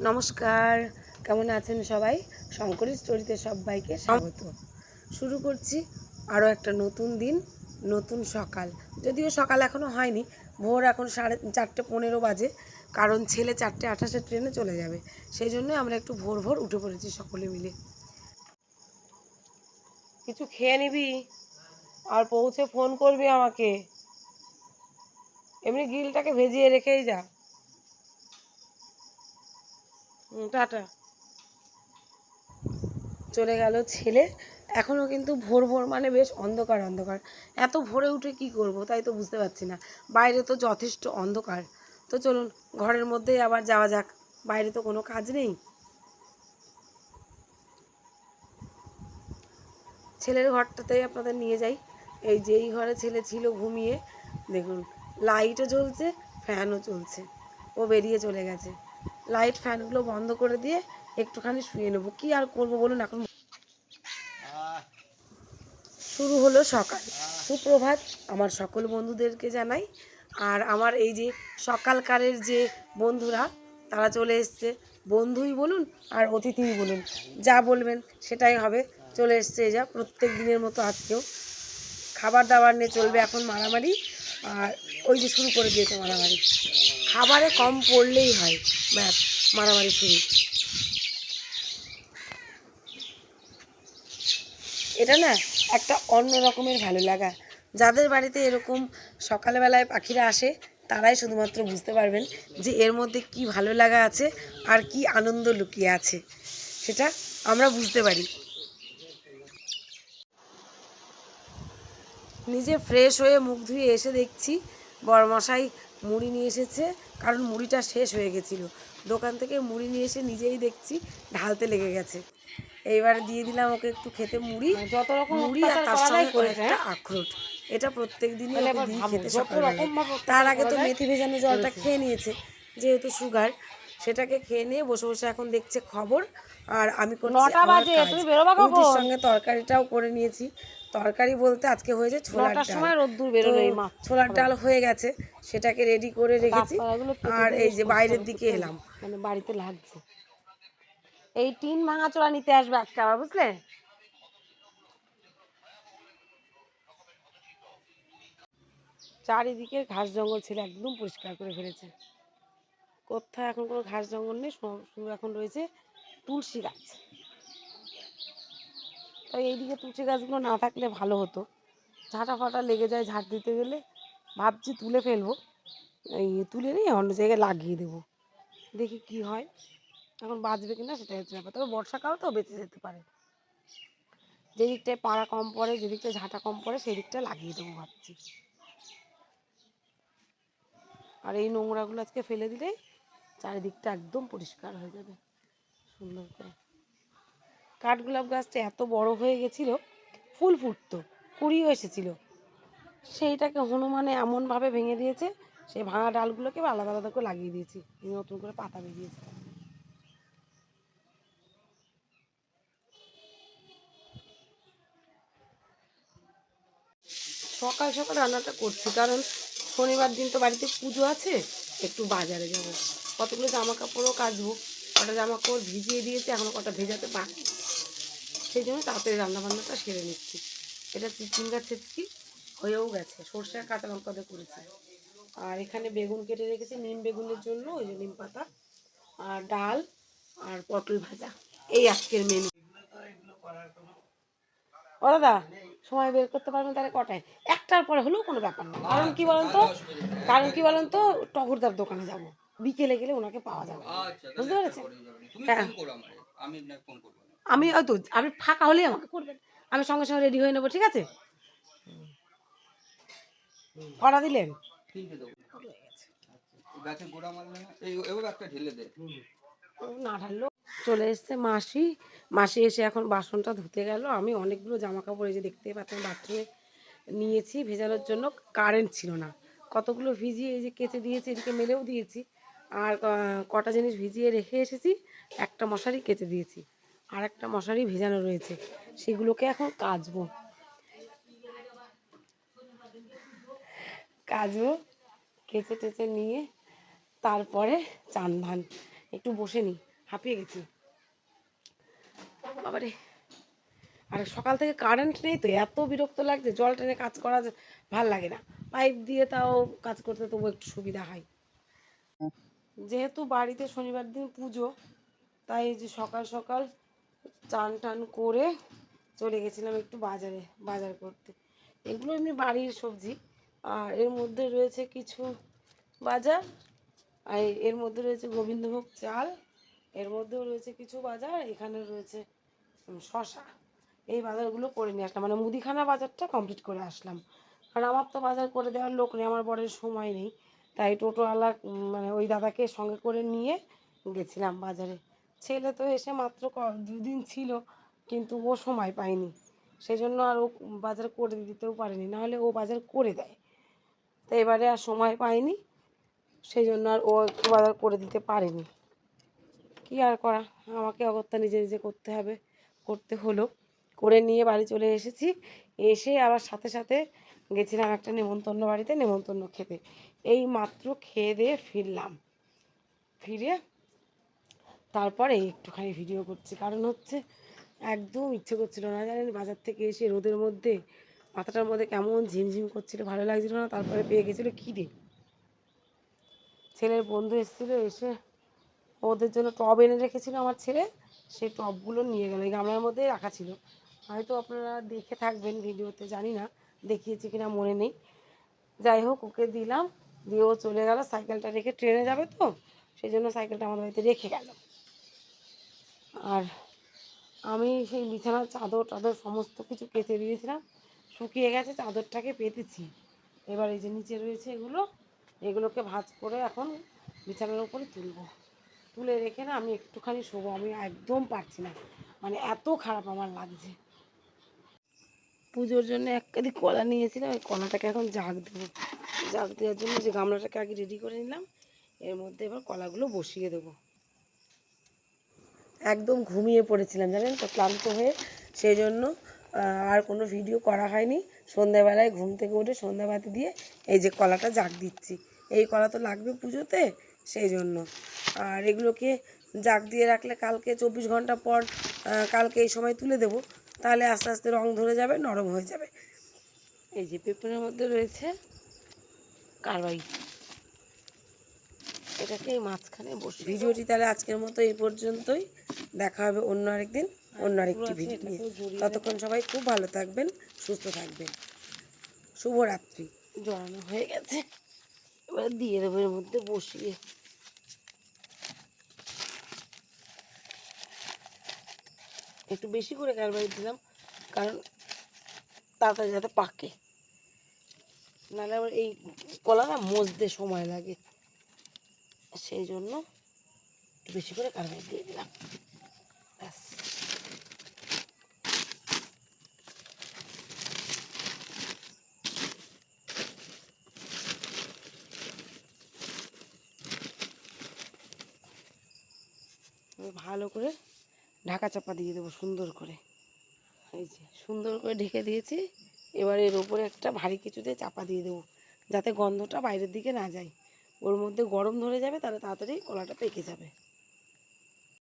নমস্কার, কেমন আছেন সবাই? শঙ্করী স্টোরিতে সবাইকে স্বাগত। শুরু করছি আরও একটা নতুন দিন, নতুন সকাল। যদিও সকাল এখনও হয়নি, ভোর এখন সাড়ে চারটে পনেরো বাজে, কারণ ছেলে চারটে আঠাশে ট্রেনে চলে যাবে। সেই জন্য আমরা একটু ভোর ভোর উঠে পড়েছি সকলে মিলে। কিছু খেয়ে নিবি? আর পৌঁছে ফোন করবি আমাকে। এমনি গিলটাকে ভেজিয়ে রেখেই যা। টাটা। চলে গেল ছেলে। এখনও কিন্তু ভোর ভোর মানে বেশ অন্ধকার অন্ধকার। এত ভোরে উঠে কি করব তাই তো বুঝতে পারছি না। বাইরে তো যথেষ্ট অন্ধকার। তো চলুন, ঘরের মধ্যেই আবার যাওয়া যাক। বাইরে তো কোনো কাজ নেই। ছেলের ঘরটাতেই আপনাদের নিয়ে যাই। এই যেই ঘরে ছেলে ছিল ঘুমিয়ে। দেখুন লাইটও জ্বলছে ফ্যানও চলছে। ও বেরিয়ে চলে গেছে। লাইট ফ্যানগুলো বন্ধ করে দিয়ে একটুখানি শুয়ে নেব। কি আর করব বলুন এখন? শুরু হলো সকাল। সুপ্রভাত, আমার সকল বন্ধুদেরকে জানাই। আর আমার এই যে সকালকারের যে বন্ধুরা, তারা চলে এসছে। বন্ধুই বলুন আর অতিথিই বলুন। যা বলবেন সেটাই হবে। চলে এসছে যা প্রত্যেক দিনের মতো আজকেও। খাবার দাবার নিয়ে চলবে এখন মারামারি। আর ওই যে শুরু করে দিয়েছে মারামারি। খাবারে কম পড়লেই হয়, ব্যাস, মারামারি শুরু। এটা না একটা অন্য রকমের ভালো লাগা। যাদের বাড়িতে এরকম সকালবেলায় পাখিরা আসে, তারাই শুধুমাত্র বুঝতে পারবেন যে এর মধ্যে কি ভালো লাগা আছে আর কি আনন্দ লুকিয়ে আছে। সেটা আমরা বুঝতে পারি। নিজে ফ্রেশ হয়ে মুখ ধুয়ে এসে দেখছি বড়মশাই মুড়ি নিয়ে এসেছে কারণ মুড়িটা শেষ হয়ে গেছিল। দোকান থেকে মুড়ি নিয়ে এসে নিজেই দেখছি ঢালতে লেগে গেছে। এইবার দিয়ে দিলাম ওকে একটু খেতে মুড়ি। যত রকম মুড়ি আর তার সঙ্গে একটা আখরোট। এটা প্রত্যেক দিনই ওকে দিই খেতে সকালবেলায় তার আগে তো মেথি ভেজানো জলটা খেয়ে নিয়েছে যেহেতু সুগার সেটাকে খেয়ে নিয়ে বসে বসে এখন দেখছে খবর আর আমি? রুটির সঙ্গে তরকারিটাও করে নিয়েছি। তরকারি বলতে আজকে হয়েছে ছোলার ডাল। ছোলার ডাল হয়ে গেছে সেটাকে রেডি করে রেখেছি। আর এই যে বাইরের দিকে এলাম। মানে বাড়িতে লাগছে। এই টিন ভাঙা চোরা নিতে আসবে আজকে আবার বুঝলে? চারিদিকে ঘাস জঙ্গল ছিল একদম পরিষ্কার করে ফেলেছে। কোথায় এখন কোনো ঘাস জঙ্গল নেই শুধু এখন রয়েছে তুলসী গাছ। তাই এইদিকে তুলসী গাছগুলো না থাকলে ভালো হতো। ঝাঁটা ফাটা লেগে যায় ঝাড় দিতে গেলে। ভাবছি তুলে ফেলব। এই তুলে নিয়ে অন্য জায়গায় লাগিয়ে দেবো। দেখি কি হয়। এখন বাঁচবে কিনা সেটাই হচ্ছে ব্যাপার। তবে বর্ষাকাল তো বেঁচে যেতে পারে। যে দিকটায় পাড়া কম পড়ে যে দিকটায় ঝাঁটা কম পড়ে সেই দিকটা লাগিয়ে দেবো ভাবছি। আর এই নোংরাগুলো আজকে ফেলে দিলেই চারিদিকটা একদম পরিষ্কার হয়ে যাবে। সুন্দর করে। কাঠগোলাপ গাছটা এত বড় হয়ে গেছিল, ফুল ফুটতো, কুড়িও এসেছিল। সেইটাকে হনুমানে এমনভাবে ভেঙে দিয়েছে, সেই ভাঙা ডালগুলোকে আলাদা আলাদা করে লাগিয়ে দিয়েছি নতুন করে পাতা বেরিয়েছে। সকাল সকাল রান্নাটা করছি, কারণ শনিবার দিন তো বাড়িতে পুজো আছে, একটু বাজারে যাব। কতগুলো জামা কাপড়ও কাচবো, কটা জামা কাপড় ভিজিয়ে দিয়েছি, এখনও কটা ভেজাতে বাকি। সেই জন্য তাড়াতাড়ি রান্নাবান্নাটা সেরে নিচ্ছি। এটা চিচিঙ্গা ছেচকি হয়েও গেছে। সর্ষে কাঁচা লঙ্কা দিয়ে করেছি। আর এখানে বেগুন কেটে রেখেছি, নিম বেগুনের জন্য, ওই যে নিম পাতা, আর ডাল, আর পটল ভাজা। এই আজকের মেনু ও দাদা, সময় বের করতে পারবেন তাহলে কটায়? একটার পরে হলেও কোনো ব্যাপার না। কারণ কি বলেন তো? কারণ কি বলেন তো? টগরদার দোকানে যাব। বিকেলে গেলে ওনাকে পাওয়া যাবে। বুঝতে পেরেছেন? হ্যাঁ। আমি না। ফোন আমি হয়তো আমি ফাঁকা হলেই আমাকে করবেন। আমি সঙ্গে সঙ্গে রেডি হয়ে নেব ঠিক আছে? কটা দিলেন? না? ঢাললো। চলে এসছে মাসি। মাসি এসে এখন বাসনটা ধুতে গেল। আমি অনেকগুলো জামা কাপড় এই যে দেখতে পাচ্ছেন বাথরুমে নিয়েছি। ভেজানোর জন্য কারেন্ট ছিল না। কতগুলো ভিজিয়ে এই যে কেচে দিয়েছি এদিকে মেলেও দিয়েছি। আর কটা জিনিস ভিজিয়ে রেখে এসেছি, একটা মশারি কেচে দিয়েছি, আর একটা মশারি ভেজানো রয়েছে, সেগুলোকে এখন কাচবো। কাচবো, কেচে টেচে নিয়ে তারপরে চান ধান, একটু বসে নিই, হাঁপিয়ে গেছি। বাবারে, আর সকাল থেকে কারেন্ট নেই তো, এত বিরক্ত লাগছে, জল টেনে কাজ করা ভালো লাগে না। পাইপ দিয়ে তাও কাজ করতে তবু একটু সুবিধা হয়। যেহেতু বাড়িতে শনিবার দিন পুজো, তাই যে সকাল সকাল চান টান করে চলে গেছিলাম একটু বাজারে, বাজার করতে। এগুলো এমনি বাড়ির সবজি। আর এর মধ্যে রয়েছে কিছু বাজার, আর এর মধ্যে রয়েছে গোবিন্দভোগ চাল, এর মধ্যেও রয়েছে কিছু বাজার, এখানে রয়েছে শশা এই বাজারগুলো করে নিয়ে আসলাম মানে মুদিখানা বাজারটা কমপ্লিট করে আসলাম। কারণ আমার তো বাজার করে দেওয়ার লোক নেই, আমার বরের সময় নেই। তাই টোটোওয়ালা মানে ওই দাদাকে সঙ্গে করে নিয়ে গেছিলাম বাজারে। ছেলে তো এসে মাত্র ক- দুদিন ছিল, কিন্তু ও সময় পায়নি। সেই জন্য আর ও বাজার করে দিতেও পারেনি, নাহলে ও বাজার করে দেয়। তো এবারে আর সময় পায়নি সেই জন্য আর ও বাজার করে দিতে পারেনি। কি আর করা, আমাকে অগত্যা নিজে নিজে করতে হবে, করতে হলো। করে নিয়ে বাড়ি চলে এসেছি, এসে আবার সাথে সাথে গেছিলাম একটা নেমন্তন্ন বাড়িতে, নেমন্তন্ন খেতে। এই মাত্র খেয়ে দিয়ে ফিরলাম। ফিরে তারপরে একটুখানি ভিডিও করছি। কারণ হচ্ছে একদম ইচ্ছে করছিল না, জানেন? বাজার থেকে এসে রোদের মধ্যে, মাথাটার মধ্যে কেমন ঝিমঝিম করছিল, ভালো লাগছিল না? তারপরে পেয়ে গেছিল খিদে ছেলের বন্ধু এসেছিল, এসে ওদের জন্য টব এনে রেখেছিল আমার ছেলে। সেই টবগুলো নিয়ে গেল। এই গামলার মধ্যে রাখা ছিল। হয়তো আপনারা দেখে থাকবেন ভিডিওতে জানি না। দেখিয়েছি কিনা মনে নেই। যাই হোক, ওকে দিলাম। দিয়ে ও চলে গেল। সাইকেলটা রেখে ট্রেনে যাবে তো, সেই জন্য সাইকেলটা আমাদের বাড়িতে রেখে গেল। আর আমি সেই বিছানার চাদর টাদর সমস্ত কিছু কেচে দিয়েছিলাম। শুকিয়ে গেছে, চাদরটাকে পেতেছি। এবার এই যে নিচে রয়েছে এগুলো, এগুলোকে ভাঁজ করে এখন বিছানার উপরে তুলবো। তুলে রেখে না আমি একটুখানি শোবো। আমি একদম পারছি না। মানে এত খারাপ আমার লাগছে। পুজোর জন্য এক কাদি কলা নিয়েছিলাম ওই কলাটাকে এখন জাগ দেবো। জাগ দেওয়ার জন্য যে গামলাটাকে আগে রেডি করে নিলাম, এর মধ্যে এবার কলাগুলো বসিয়ে দেবো। একদম ঘুমিয়ে পড়েছিলাম, জানেন তো, ক্লান্ত হয়ে। সেই জন্য আর কোনো ভিডিও করা হয়নি। সন্ধ্যাবেলায় ঘুম থেকে উঠে সন্ধ্যাবাতি দিয়ে এই যে কলাটা জাগ দিচ্ছি। এই কলা তো লাগবে পুজোতে সেই জন্য আর এগুলোকে জাগ দিয়ে রাখলে কালকে চব্বিশ ঘণ্টা পর কালকে এই সময় তুলে দেবো। তাহলে আস্তে আস্তে রং ধরে যাবে নরম হয়ে যাবে। এই যে পেপারের মধ্যে রয়েছে কারবাই এটাকে মাঝখানে বসে ভিডিওটি তাহলে আজকের মতো এই পর্যন্তই। দেখা হবে অন্য আরেকদিন অন্য আরেকটি ভিডিও নিয়ে। ততক্ষণ সবাই খুব ভালো থাকবেন সুস্থ থাকবেন। শুভরাত্রি। জড়ানো হয়ে গেছে। এবার দিয়ে দেবো এর মধ্যে বসিয়ে। একটু বেশি করে কারবারি দিলাম, কারণ তাড়াতাড়ি যাতে পাকে। নাহলে আবার এই কলা না মজতে সময় লাগে। সেই জন্য একটু বেশি করে কারবারি দিয়ে দিলাম। ব্যাস। ভালো করে ঢাকা চাপা দিয়ে দেবো সুন্দর করে। এই যে, সুন্দর করে ঢেকে দিয়েছি। এবার এর ওপরে একটা ভারী কিছুতে চাপা দিয়ে দেবো, যাতে গন্ধটা বাইরের দিকে না যায়। ওর মধ্যে গরম ধরে যাবে, তাহলে তাড়াতাড়ি কলাটা পেকে যাবে।